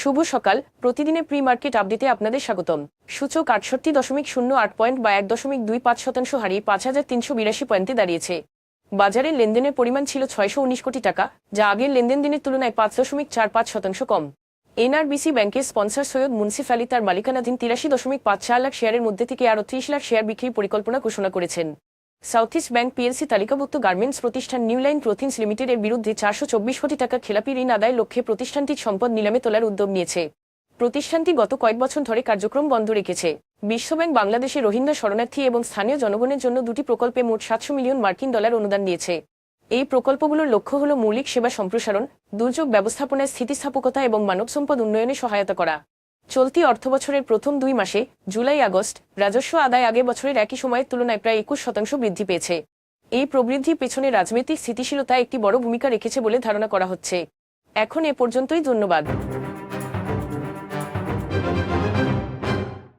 শুভ সকাল। প্রতিদিনে pre market আপডেটে আপনাদের স্বাগতম। সূচক আটষট্টি দশমিক শূন্য আট পয়েন্ট বা এক দশমিক দুই পাঁচ শতাংশ হারিয়ে পাঁচ হাজার তিনশো বিরাশি পয়েন্টে দাঁড়িয়েছে। বাজারে লেনদেনের পরিমাণ ছিল ছয়শো উনিশ কোটি টাকা, যা আগের লেনদেন দিনের তুলনায় পাঁচ দশমিক চার পাঁচ শতাংশ কম। এনআরবিসি ব্যাংকের স্পন্সর সৈয়দ মুন্সিফ আলী তার মালিকানাধীন তিরাশি দশমিক পাঁচ চার লাখ শেয়ারের মধ্যে থেকে আরও ত্রিশ লাখ শেয়ার বিক্রির পরিকল্পনা ঘোষণা করেছেন। সাউথ ইস্ট ব্যাংক পিএলসি তালিকাভুক্ত গার্মেন্টস প্রতিষ্ঠান নিউ লাইন ক্লোথিংস লিমিটেডের বিরুদ্ধে চারশো চব্বিশ কোটি টাকা খেলাপি ঋণ আদায় লক্ষ্যে প্রতিষ্ঠানটির সম্পদ নিলামে তোলার উদ্যোগ নিয়েছে। প্রতিষ্ঠানটি গত কয়েক বছর ধরে কার্যক্রম বন্ধ রেখেছে। বিশ্বব্যাংক বাংলাদেশে রোহিঙ্গা শরণার্থী এবং স্থানীয় জনগণের জন্য দুটি প্রকল্পে মোট সাতশো মিলিয়ন মার্কিন ডলার অনুদান দিয়েছে। এই প্রকল্পগুলোর লক্ষ্য হল মৌলিক সেবা সম্প্রসারণ, দুর্যোগ ব্যবস্থাপনায় স্থিতিস্থাপকতা এবং মানব সম্পদ উন্নয়নে সহায়তা করা। চলতি অর্থবছরের প্রথম দুই মাসে জুলাই, আগস্ট রাজস্ব আদায় আগে বছরের একই সময়ের তুলনায় প্রায় একুশ শতাংশ বৃদ্ধি পেয়েছে। এই প্রবৃদ্ধি পেছনে রাজনৈতিক স্থিতিশীলতা একটি বড় ভূমিকা রেখেছে বলে ধারণা করা হচ্ছে। এখন এ পর্যন্তই, ধন্যবাদ।